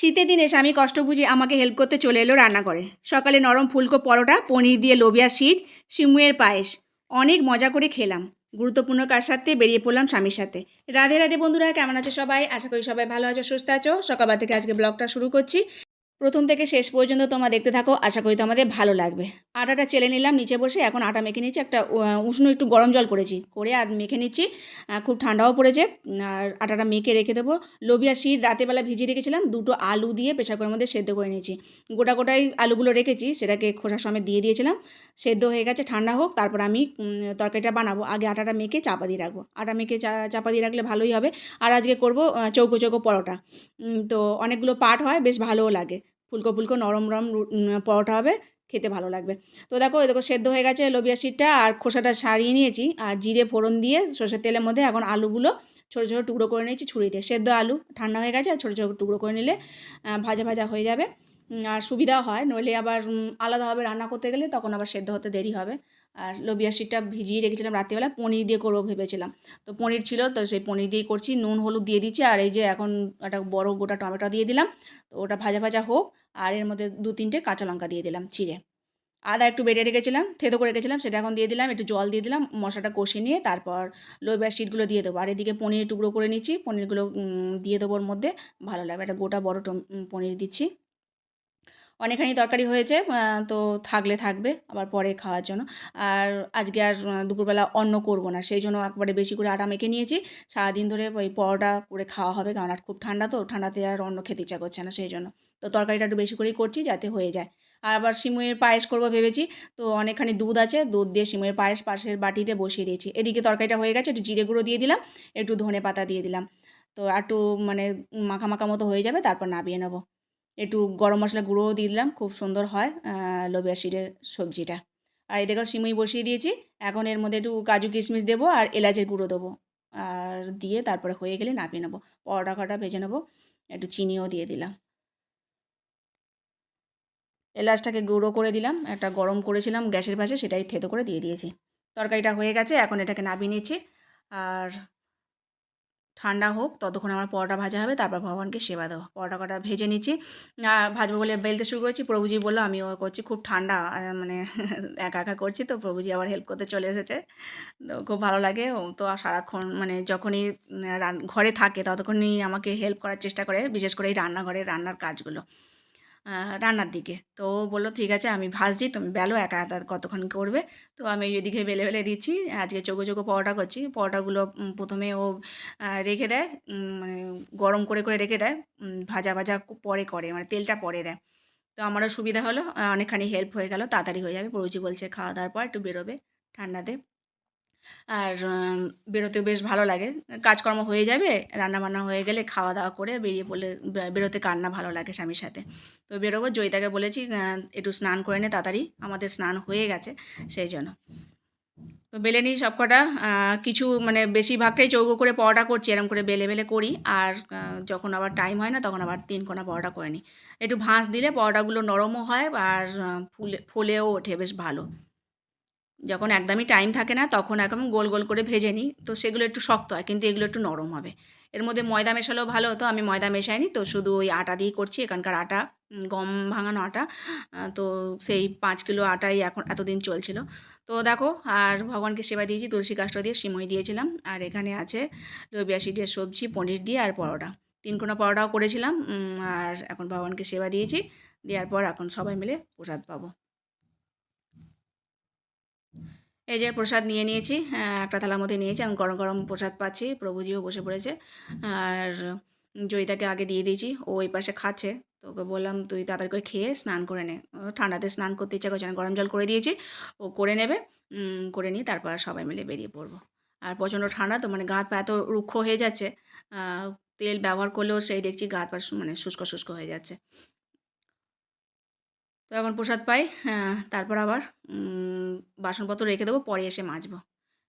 শীতের দিনে স্বামী কষ্ট বুঝে আমাকে হেল্প করতে চলে এলো রান্না করে। সকালে নরম ফুলকো পরোটা, পনির দিয়ে লোবিয়া শিট সিমুয়ের পায়েস, অনেক মজা করে খেলাম। গুরুত্বপূর্ণ কার সাথে বেরিয়ে পড়লাম স্বামীর সাথে। রাধে রাধে বন্ধুরা, কেমন আছে সবাই? আশা করি সবাই ভালো আছো, সুস্থ আছো। সকালবার থেকে আজকে ব্লগটা শুরু করছি। প্রথম থেকে শেষ পর্যন্ত তোমরা দেখতে থাকো, আশা করি তোমাদের ভালো লাগবে। আটাটা চেলে নিলাম, নিচে বসে এখন আটা মেখে নিচ্ছি একটা উষ্ণ একটু গরম জল করেছি, করে আর মেখে নিচ্ছি। খুব ঠান্ডাও পড়েছে, আর আটাটা মেখে রেখে দেবো। লোবিয়া শিট রাতেবেলা ভিজিয়ে রেখেছিলাম, দুটো আলু দিয়ে প্রেশার কুকারের মধ্যে সেদ্ধ করে নিয়েছি। গোটা গোটাই আলুগুলো রেখেছি, সেটাকে খোসার সমেত দিয়ে দিয়েছিলাম। সেদ্ধ হয়ে গেছে, ঠান্ডা হোক, তারপর আমি তরকারিটা বানাবো। আগে আটাটা মেখে চাপা দিয়ে রাখব। আটা মেখে চাপা দিয়ে রাখলে ভালোই হবে। আর আজকে করব চৌকো চৌকো পরোটা। তো অনেকগুলো পাট হয়, বেশ ভালোও লাগে। ফুলকো ফুলকো নরম নরম পরোটা হবে, খেতে ভালো লাগবে। তো দেখো ওই দেখো, সেদ্ধ হয়ে গেছে লোবিয়া শিটটা আর খোসাটা সারিয়ে নিয়েছি আর জিরে ফোড়ন দিয়ে সর্ষের তেলের মধ্যে এখন আলুগুলো ছোটো ছোটো টুকরো করে নিয়েছি ছুরি দিয়ে। সেদ্ধ আলু ঠান্ডা হয়ে গেছে আর ছোটো ছোটো টুকরো করে নিলে ভাজা ভাজা হয়ে যাবে। আর সুবিধাও হয়, নইলে আবার আলাদাভাবে রান্না করতে গেলে তখন আবার সেদ্ধ হতে দেরি হবে। আর লোবিয়া শিটটা ভিজিয়ে রেখেছিলাম রাত্রিবেলা, পনির দিয়ে করব ভেবেছিলাম। তো পনির ছিল, তো সেই পনির দিয়েই করছি, নুন, হলুদ দিয়ে দিচ্ছি, আর এই যে এখন একটা বড় গোটা টমেটো দিয়ে দিলাম, তো ওটা ভাজা ভাজা হোক, আর এর মধ্যে দু তিনটে কাঁচা লঙ্কা দিয়ে দিলাম ছিঁড়ে আদা একটু বেটে রেখেছিলাম, থেতো করে রেখেছিলাম, সেটা এখন দিয়ে দিলাম, একটু জল দিয়ে দিলাম, মশলাটা কষিয়ে নিয়ে তারপর লোবিয়া শিটগুলো দিয়ে দেবো। আর এদিকে পনির টুকরো করে নিচ্ছি, পনিরগুলো দিয়ে দেবো ওর মধ্যে, ভালো লাগবে। একটা গোটা বড় পনির দিচ্ছি। অনেকখানি তরকারি হয়েছে তো থাকলে থাকবে আবার পরে খাওয়ার জন্য। আর আজকে আর দুপুরবেলা অন্ন করব না, সেই জন্য একবারে বেশি করে আটা মেখে নিয়েছি। সারাদিন ধরে ওই পরোটা করে খাওয়া হবে, কারণ আর খুব ঠান্ডা তো, ঠান্ডাতে আর অন্য খেতে ইচ্ছা করছে না, সেই জন্য। তো তরকারিটা একটু বেশি করেই করছি যাতে হয়ে যায়। আর আবার সিমুয়ের পায়েস করব ভেবেছি, তো অনেকখানি দুধ আছে, দুধ দিয়ে সিমুয়ের পায়েস পাশের বাটিতে বসিয়ে দিয়েছি। এদিকে তরকারিটা হয়ে গেছে, একটু জিরে গুঁড়ো দিয়ে দিলাম, একটু ধনে পাতা দিয়ে দিলাম। তো একটু মানে মাখা মাখা মতো হয়ে যাবে, তারপর নামিয়ে নেব। একটু গরম মশলা গুঁড়োও দিয়ে দিলাম, খুব সুন্দর হয় লোবিয়া শিরের সবজিটা। আর এই দেখো সিমুই বসিয়ে দিয়েছি, এখন এর মধ্যে একটু কাজু কিশমিশ দেবো আর এলাচের গুঁড়ো দেবো। আর দিয়ে তারপরে হয়ে গেলে নামিয়ে নেব, পরোটা কটা ভেজে নেব, একটু চিনিও দিয়ে দিলাম। এলাচটাকে গুঁড়ো করে দিলাম, একটা গরম করেছিলাম গ্যাসের পাশে সেটাই থেতো করে দিয়ে দিয়েছি। তরকারিটা হয়ে গেছে, এখন এটাকে নামিয়ে নিচ্ছি। আর ঠান্ডা হোক, ততক্ষণ আমার পরোটা ভাজা হবে, তারপর ভগবানকে সেবা দেবো পরোটা কটা ভেজে নিচ্ছি। ভাজবো বলে বেলতে শুরু করেছি, প্রভুজি বলল, আমিও করছি, খুব ঠান্ডা মানে একা একা করছি তো, প্রভুজি আবার হেল্প করতে চলে এসেছে। তো খুব ভালো লাগে তো সারাক্ষণ মানে যখনই ঘরে থাকে, ততক্ষণই আমাকে হেল্প করার চেষ্টা করে, বিশেষ করে এই রান্নাঘরে রান্নার কাজগুলো। রান্নার দিকে। তো ও বলল, ঠিক আছে, আমি ভাজছি, তুমি বেলো, একা একা কতক্ষণ করবে? তো আমি এদিকে বেলে বেলে দিচ্ছি, আজকে চোখো চোখো পরোটা করছি, পরোটাগুলো প্রথমে ও রেখে দেয় মানে গরম করে করে রেখে দেয় ভাজা ভাজা পরে করে মানে তেলটা পরে দেয়। তো আমারও সুবিধা হলো অনেকখানি হেল্প হয়ে গেল, তাড়াতাড়ি হয়ে যাবে প্রভুজি বলছে খাওয়া দাওয়ার পর, একটু বেরোবে ঠান্ডাতে আর বেরোতেও বেশ ভালো লাগে। কাজকর্ম হয়ে যাবে, রান্নাবান্না হয়ে গেলে খাওয়া দাওয়া করে বেরিয়ে পড়লে বেরোতে কান্না ভালো লাগে স্বামীর সাথে। তো বেরোবো, জয়িতাকে বলেছি একটু স্নান করে নে তাড়াতাড়ি, আমাদের স্নান হয়ে গেছে সেই জন্য। তো বেলে নিই সব কটা কিছু মানে বেশিরভাগটাই চৌকো করে পরোটা করছি এরকম করে বেলে বেলে করি। আর যখন আবার টাইম হয় না, তখন আবার তিন কোনা পরোটা করে নিই। একটু ভাঁজ দিলে পরোটাগুলো নরমও হয়, আর ফুলে, ফুলেও ওঠে বেশ ভালো। যখন একদমই টাইম থাকে না, তখন একদম গোল গোল করে ভেজে নিই। তো সেগুলো একটু শক্ত হয়, কিন্তু এগুলো একটু নরম হবে। এর মধ্যে ময়দা মেশালেও ভালো হতো, আমি ময়দা মেশাইনি। তো শুধু ওই আটা দিয়েই করছি, এখানকার আটা গম ভাঙানো আটা। তো সেই পাঁচ কিলো আটাই এখন এতদিন চলছিল। তো দেখো, আর ভগবানকে সেবা দিয়েছি, তুলসী কাষ্ট দিয়ে সিমই দিয়েছিলাম। আর এখানে আছে লোবিয়া শিটের সবজি, পনির দিয়ে আর পরোটা। তিন কোনা পরোটাও করেছিলাম আর এখন ভগবানকে সেবা দিয়েছি। দেওয়ার পর এখন সবাই মিলে প্রসাদ পাবো। এই যে প্রসাদ নিয়ে নিয়েছি একটা থালার মধ্যে নিয়েছি, আমি গরম গরম প্রসাদ পাচ্ছি, প্রভুজিও বসে পড়েছে, আর জয়িতাকে আগে দিয়ে দিয়েছি, ও ওই পাশে খাচ্ছে, তো ওকে বললাম, তুই তাড়াতাড়ি করে খেয়ে স্নান করে নে। ঠান্ডাতে স্নান করতে ইচ্ছা করছে আমি গরম জল করে দিয়েছি, ও করে নেবে করে নিয়ে তারপর সবাই মিলে বেরিয়ে পড়ব। আর প্রচণ্ড ঠান্ডা, তো মানে গা পা এত রুক্ষ হয়ে যাচ্ছে তেল ব্যবহার করলেও সেই দেখছি গা পা মানে শুষ্ক শুষ্ক হয়ে যাচ্ছে। তো এখন প্রসাদ পাই তারপর আবার বাসনপত্র রেখে দেবো, পরে এসে মাজবো।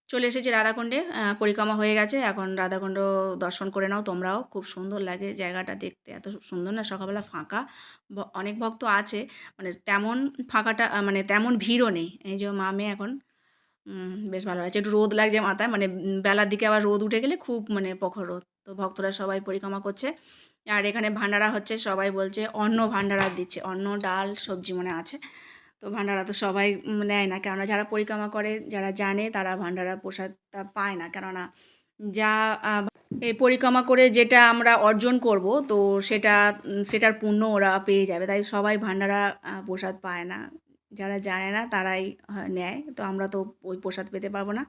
চলে এসেছি রাধাকুণ্ডে পরিক্রমা হয়ে গেছে, এখন রাধাকুণ্ড দর্শন করে নাও তোমরাও, খুব সুন্দর লাগে জায়গাটা দেখতে, এত সুন্দর না, সকালবেলা ফাঁকা অনেক ভক্ত আছে মানে তেমন ফাঁকাটা মানে তেমন ভিড়ও নেই, এই যে মা, মেয়ে এখন বেশ ভালো লাগছে, একটু রোদ লাগছে মাথায় মানে বেলার দিকে আবার রোদ উঠে গেলে খুব মানে প্রখর রোদ। তো ভক্তরা সবাই পরিক্রমা করছে। আর এখানে ভান্ডারা হচ্ছে, সবাই বলছে অন্ন ভান্ডারা দিচ্ছে। অন্ন, ডাল, সবজি মনে আছে। তো ভান্ডারা তো সবাই নেয় না। কেননা যারা পরিক্রমা করে, যারা জানে, তারা ভান্ডারা প্রসাদটা পায় না। কেননা যা এই পরিক্রমা করে যেটা আমরা অর্জন করব, তো সেটা সেটার পুণ্য ওরা পেয়ে যাবে। তাই সবাই ভান্ডারা প্রসাদ পায় না। যারা জানে না তারাই নেয়। তো আমরা তো ওই প্রসাদ পেতে পারব না।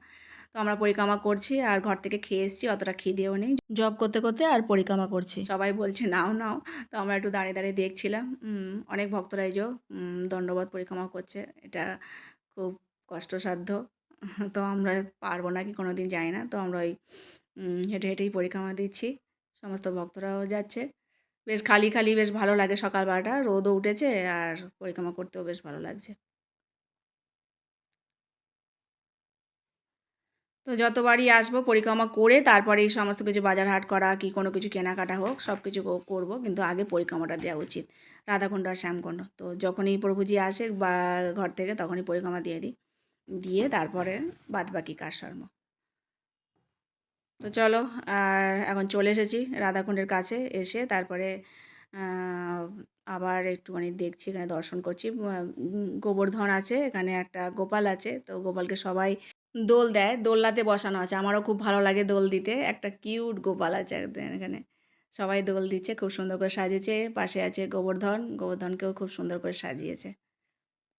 তো আমরা পরিক্রমা করছি আর ঘর থেকে খেয়ে এসেছি অতটা খিদেও নেই। জব করতে করতে আর পরিক্রমা করছি। সবাই বলছে নাও নাও। তো আমরা একটু দাঁড়িয়ে দাঁড়িয়ে দেখছিলাম। অনেক ভক্তরা এই যে উম, দণ্ডবোধ পরিক্রমা করছে। এটা খুব কষ্টসাধ্য। তো আমরা পারব নাকি কোনো দিন জানি না। তো আমরা ওই হেঁটে হেঁটেই পরিক্রমা দিচ্ছি। সমস্ত ভক্তরাও যাচ্ছে। বেশ খালি খালি বেশ ভালো লাগে সকালবেলাটা রোদও উঠেছে আর পরিক্রমা করতেও বেশ ভালো লাগছে। তো যতবারই আসব পরিক্রমা করে তারপরে এই সমস্ত কিছু বাজার হাট করা কি কোনো কিছু কেনাকাটা হোক সব কিছু করব। কিন্তু আগে পরিক্রমাটা দেওয়া উচিত। রাধাকুণ্ড আর শ্যামকুণ্ড তো যখনই প্রভুজি আসে বা ঘর থেকে তখনই পরিক্রমা দিয়ে দিই। দিয়ে তারপরে বাদ বাকি কাজকর্ম তো চলো, আর এখন চলে এসেছি রাধাকুণ্ডের কাছে এসে তারপরে আবার একটুখানি দেখছি, এখানে দর্শন করছি। গোবর্ধন আছে, এখানে একটা গোপাল আছে, তো গোপালকে সবাই দোল দেয়। দোলনাতে বসানো আছে, আমারও খুব ভালো লাগে দোল দিতে। একটা কিউট গোপাল আছে এখানে। সবাই দোল দিচ্ছে, খুব সুন্দর করে সাজিয়েছে। পাশে আছে গোবর্ধন, গোবর্ধনকেও খুব সুন্দর করে সাজিয়েছে।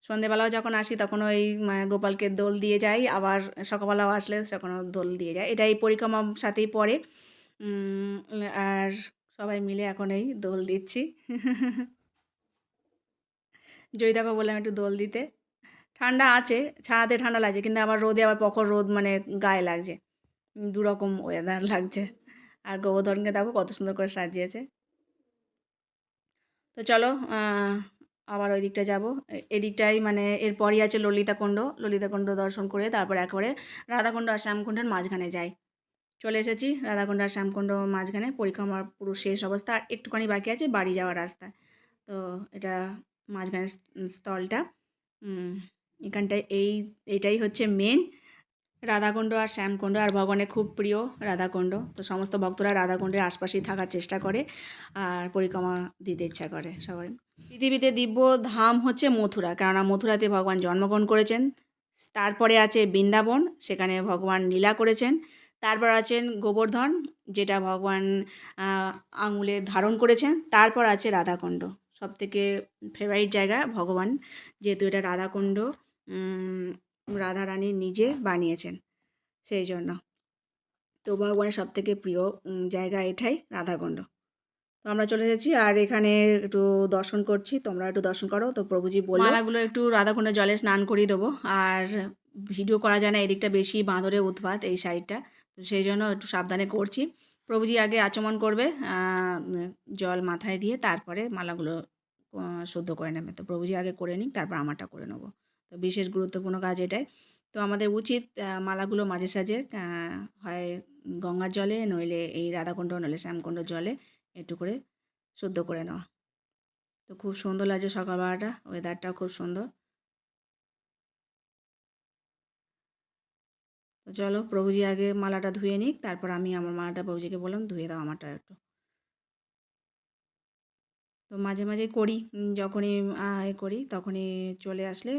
সন্ধেবেলাও যখন আসি তখন ওই মানে গোপালকে দোল দিয়ে যাই, আবার সকালবেলাও আসলে তখনও দোল দিয়ে যায় এটা এই পরিক্রমার সাথেই পড়ে। আর সবাই মিলে এখন এই দোল দিচ্ছি। জয়িতাকে বললাম একটু দোল দিতে। ঠান্ডা আছে ছায়াতে ঠান্ডা লাগছে, কিন্তু আবার রোদে আবার প্রখর রোদ মানে গায়ে লাগছে। দুরকম ওয়েদার লাগছে। আর গোবর্ধনকে দেখো কত সুন্দর করে সাজিয়েছে। তো চলো আবার ওই দিকটা যাব। এদিকটাই মানে এরপরই আছে ললিতাকুণ্ড। ললিতাকুণ্ড দর্শন করে তারপর একবারে রাধাকুণ্ড আর শ্যামকুণ্ডের মাঝখানে যাই। চলে এসেছি রাধাকুণ্ড আর শ্যামকুণ্ড মাঝখানে। পরিক্রমার পুরো শেষ অবস্থা। আর একটুখানি বাকি আছে বাড়ি যাওয়ার রাস্তা। তো এটা মাঝখানে স- স্থলটা। এখানটায় এই, এটাই হচ্ছে মেন রাধাকুণ্ড আর শ্যামকুণ্ড আর ভগবানের খুব প্রিয় রাধাকুণ্ড। তো সমস্ত ভক্তরা রাধাকুণ্ডের আশপাশেই থাকার চেষ্টা করে আর পরিক্রমা দিতে ইচ্ছা করে সবাই। পৃথিবীতে দিব্য ধাম হচ্ছে মথুরা, কেননা মথুরাতে ভগবান জন্মগ্রহণ করেছেন, তারপরে আছে বৃন্দাবন, সেখানে ভগবান লীলা করেছেন, তারপর আছেন গোবর্ধন, যেটা ভগবান আঙুলে ধারণ করেছেন, তারপর আছে রাধাকুণ্ড। সব থেকে ফেভারিট জায়গা ভগবান, যেহেতু এটা রাধাকুণ্ড রাধারানী নিজে বানিয়েছেন, সেই জন্য। তো ভগবানের সব থেকে প্রিয় জায়গা এটাই রাধাকুণ্ড। তো আমরা চলে এসেছি আর এখানে একটু দর্শন করছি, তোমরা একটু দর্শন করো। তো প্রভুজি বলল, মালাগুলো একটু রাধাকুণ্ডের জলে স্নান করিয়ে দেবো। আর ভিডিও করা যায় না, এদিকটা বেশি বাঁদরে উৎপাত এই সাইডটা। তো সেই জন্য একটু সাবধানে করছি। প্রভুজি আগে আচমন করবে জল মাথায় দিয়ে তারপরে মালাগুলো শুদ্ধ করে নেবে। তো প্রভুজি আগে করে নিক, তারপর আমারটা করে নেব। তো বিশেষ গুরুত্বপূর্ণ কাজ এটাই। তো আমাদের উচিত মালাগুলো মাঝে সাঝে হয় গঙ্গার জলে, নইলে এই রাধাকুণ্ড, নইলে শ্যামকুণ্ড জলে একটু করে শুদ্ধ করে নেওয়া। তো খুব সুন্দর লাগছে সকালবেলাটা ওয়েদারটাও খুব সুন্দর। তো চলো প্রভুজি আগে মালাটা ধুয়ে নিক, তারপর আমি আমার মালাটা প্রভুজিকে বললাম, ধুয়ে দাও আমারটা একটু। তো মাঝে মাঝে করি যখনই করি, তখনই চলে আসলে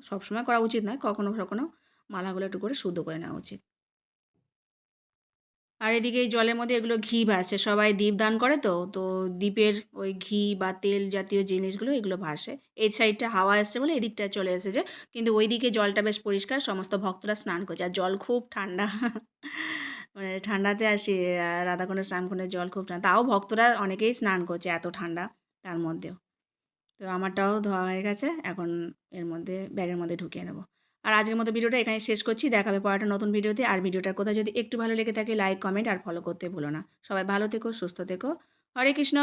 সবসময় করা উচিত নয়, কখনো কখনো মালাগুলো একটু করে শুদ্ধ করে নেওয়া উচিত। আর এদিকে এই জলের মধ্যে এগুলো ঘি ভাসছে, সবাই দীপ দান করে তো তো দ্বীপের ওই ঘি বা তেল জাতীয় জিনিসগুলো এগুলো ভাসে। এই সাইডটা হাওয়া আসছে বলে এদিকটা চলে এসেছে, কিন্তু ওইদিকে জলটা বেশ পরিষ্কার, সমস্ত ভক্তরা স্নান করছে। আর জল খুব ঠান্ডা মানে ঠান্ডাতে আসি রাধাকুণ্ডের শ্যামকুণ্ডের জল খুব ঠান্ডা। তাও ভক্তরা অনেকেই স্নান করছে এত ঠান্ডা তার মধ্যেও। তো আমারটাও ধোয়া হয়ে গেছে, এখন এর মধ্যে, ব্যাগের মধ্যে ঢুকিয়ে নেব। আর আজকের মতো ভিডিওটা এখানে শেষ করছি দেখাবে পড়াটা নতুন ভিডিওতে। আর ভিডিওটার কোথায় যদি একটু ভালো লেগে থাকে লাইক কমেন্ট আর ফলো করতে ভুলো না। সবাই ভালো থেকো, সুস্থ থেকো। হরে কৃষ্ণ!